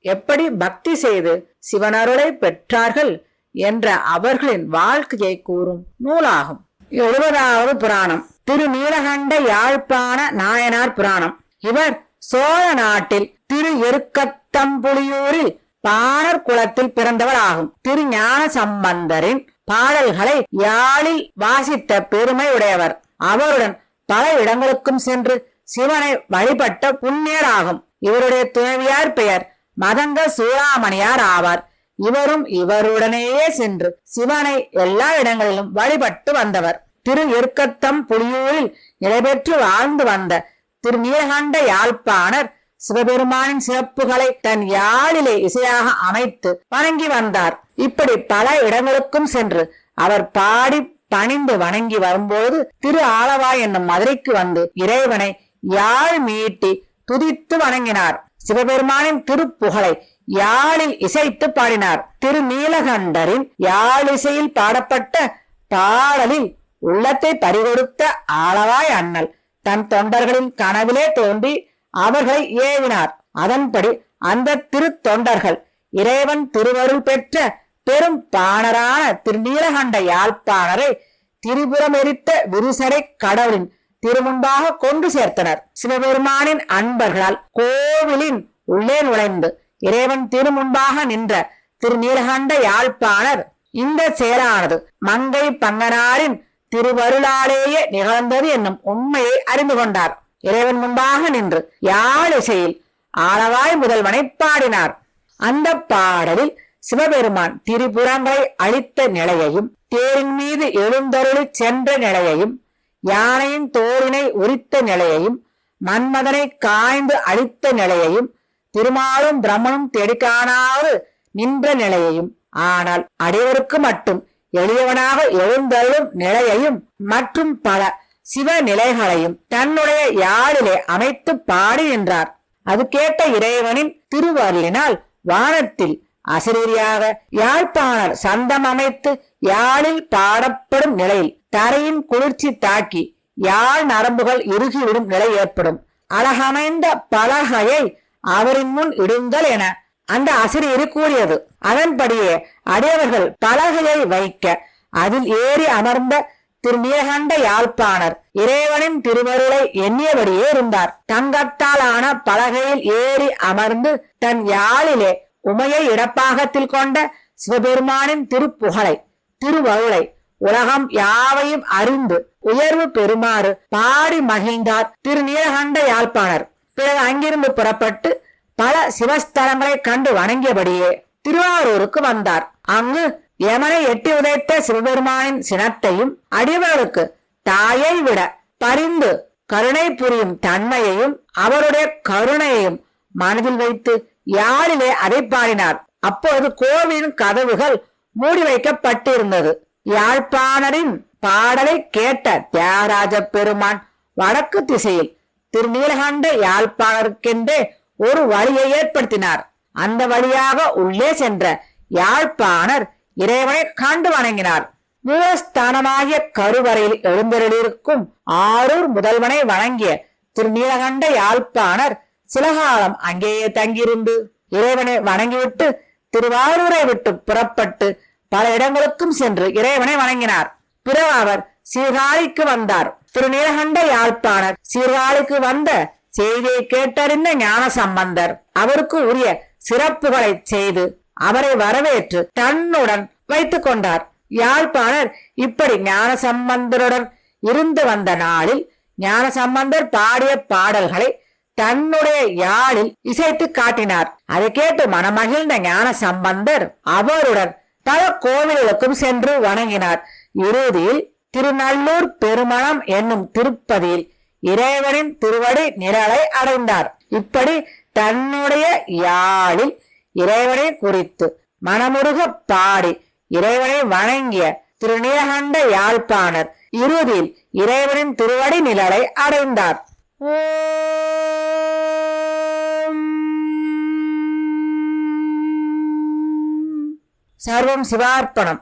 எப்படி பக்தி செய்து சிவனருளை பெற்றார்கள் என்ற அவர்களின் வாழ்க்கையை கூறும் நூலாகும். எழுபதாவது புராணம். திரு நீலகண்ட யாழ்ப்பாண நாயனார் புராணம். இவர் சோழ நாட்டில் திரு எருக்கத்தம்புலியூரில் பாணர் குலத்தில் பிறந்தவர் ஆகும் திரு ஞான சம்பந்தரின் பாடல்களை யாழில் வாசித்த பெருமை உடையவர். அவருடன் பல இடங்களுக்கும் சென்று சிவனை வழிபட்ட புண்ணியர் ஆகும் இவருடைய துணைவியார் பெயர் மதங்க சூடாமணியார் ஆவார். இவரும் இவருடனேயே சென்று சிவனை எல்லா இடங்களிலும் வழிபட்டு வந்தவர். திரு எருக்கத்தம் புலியூரில் நிலைபெற்று வாழ்ந்து வந்த திரு நீலகண்ட யாழ்ப்பாணர் சிவபெருமானின் சிறப்புகளை தன் யாழிலே இசையாக அமைத்து வணங்கி வந்தார். இப்படி பல இடங்களுக்கும் சென்று அவர் பாடி பணிந்து வணங்கி வரும்போது திரு ஆலவாய் என்னும் மதுரைக்கு வந்து இறைவனை யாழ் மீட்டி துதித்து வணங்கினார். சிவபெருமானின் திருப்புகழை யாழில் இசைத்து பாடினார். திரு நீலகண்டரின் யாழ் இசையில் பாடப்பட்ட பாடலில் உள்ளத்தை பறிகொடுத்த ஆளவாய் அண்ணல். தன் தொண்டர்களின் கனவிலே தோன்றி அவர்களை ஏவினார். அதன்படி அந்த திருத்தொண்டர்கள் இறைவன் திருவருள் பெற்ற பெரும் பாணரான திருநீலகண்ட யாழ்ப்பாணரை திரிபுரம் எரித்த கடவுளின் திருமுன்பாக கொண்டு சேர்த்தனர். சிவபெருமானின் அன்பர்களால் கோவிலின் உள்ளே நுழைந்து இறைவன் திருமுன்பாக நின்ற திருநீலகண்ட யாழ்ப்பாணர் இந்த செயலானது மங்கை பங்கனாரின் திருவருளாலேயே நிகழ்ந்தது என்னும் உண்மையை அறிந்து கொண்டார். இறைவன் முன்பாக நின்று யாழ் இசையில் ஆளவாய் முதல்வனை பாடினார். அந்த பாடலில் சிவபெருமான் திரிபுரங்களை அழித்த நிலையையும் தேரின் மீது எழுந்தருளி சென்ற நிலையையும் யானையின் தோரினை உரித்த நிலையையும் மன்மதனை காய்ந்து அழித்த நிலையையும் திருமாலும் பிரம்மனும் தேடிக்காணாது நின்ற நிலையையும். ஆனால் அடைவருக்கு மட்டும் எளியவனாக எழுந்தருளும் நிலையையும் மற்றும் பல சிவ நிலைகளையும் தன்னுடைய யாழிலே அமைத்து பாடி நின்றார். அது கேட்ட இறைவனின் திருவருளினால் வானத்தில் அசரீரியாக யாழ்ப்பாணர் சந்தம் அமைத்து யாழில் பாடப்படும் நிலையில் தரையின் குளிர்ச்சி தாக்கி யாழ் நரம்புகள் இறுகிவிடும் நிலை ஏற்படும். அழகமைந்த பலகையை அவரின் முன் இடுங்கள் என அந்த ஆசிரியர் கூறியது. அதன்படியே அடையவர்கள் பலகையை வைக்க அதில் ஏறி அமர்ந்த திருமியகண்ட யாழ்ப்பாணர் இறைவனின் திருவருளை எண்ணியபடியே இருந்தார். தங்கத்தால் ஆன பலகையில் ஏறி அமர்ந்து தன் யாழிலே உமையை இடப்பாகத்தில் கொண்ட சிவபெருமானின் திருப்புகழை திருவருளை. உலகம் யாவையும் அறிந்து உயர்வு பெறுமாறு பாடி மகிழ்ந்தார் திருநீலகண்ட யாழ்ப்பாணர். பிறகு அங்கிருந்து புறப்பட்டு பல சிவஸ்தலங்களை கண்டு வணங்கியபடியே திருவாரூருக்கு வந்தார். அங்கு யமனை எட்டி உதைத்த சிவபெருமானின் சினத்தையும் அடிவர்களுக்கு தாயை விட பரிந்து கருணை புரியும் தன்மையையும் அவருடைய கருணையையும் மனதில் வைத்து யாழிலே அதை பாடினார். அப்போது கோவிலின் கதவுகள் மூடி வைக்கப்பட்டிருந்தது யாழ்ப்பாணரின் பாடலை கேட்ட தியாகராஜ பெருமான் வடக்கு திசையில் திருநீலகண்ட யாழ்ப்பாணருக்கென்றே ஒரு வழியை ஏற்படுத்தினார். அந்த வழியாக உள்ளே சென்ற யாழ்ப்பாணர் இறைவனை கண்டு வணங்கினார். மூலஸ்தானமாகிய கருவறையில் எழுந்தருளிருக்கும் ஆரூர் முதல்வனை வணங்கிய திருநீலகண்ட யாழ்ப்பாணர் சில காலம் அங்கேயே தங்கியிருந்து இறைவனை வணங்கிவிட்டு திருவாரூரை விட்டு புறப்பட்டு பல இடங்களுக்கும் சென்று இறைவனை வணங்கினார். பிறகு அவர் சீர்காழிக்கு வந்தார். திருநீலகண்ட யாழ்ப்பாணர் சீர்காழிக்கு வந்த செய்தியை கேட்டறிந்த ஞான சம்பந்தர் அவருக்கு உரிய சிறப்புகளை செய்து அவரை வரவேற்று தன்னுடன் வைத்துக் கொண்டார். யாழ்ப்பாணர் இப்படி ஞான சம்பந்தருடன் இருந்து வந்த நாளில் ஞான சம்பந்தர் பாடிய பாடல்களை தன்னுடைய யாழில் இசைத்து காட்டினார். அதை கேட்டு மனமகிழ்ந்த ஞான சம்பந்தர் அவருடன் பல கோவில்களுக்கும் சென்று வணங்கினார். இறுதியில் திருநல்லூர் பெருமணம் என்னும் திருப்பதியில் இறைவனின் திருவடி நிழலை அடைந்தார். இப்படி தன்னுடைய யாழில் இறைவனை குறித்து மனமுருக பாடி இறைவனை வணங்கிய திருநீலகண்ட யாழ்ப்பாணர் இறுதியில் இறைவனின் திருவடி நிழலை அடைந்தார். சர்வம் சிவார்ப்பணம்.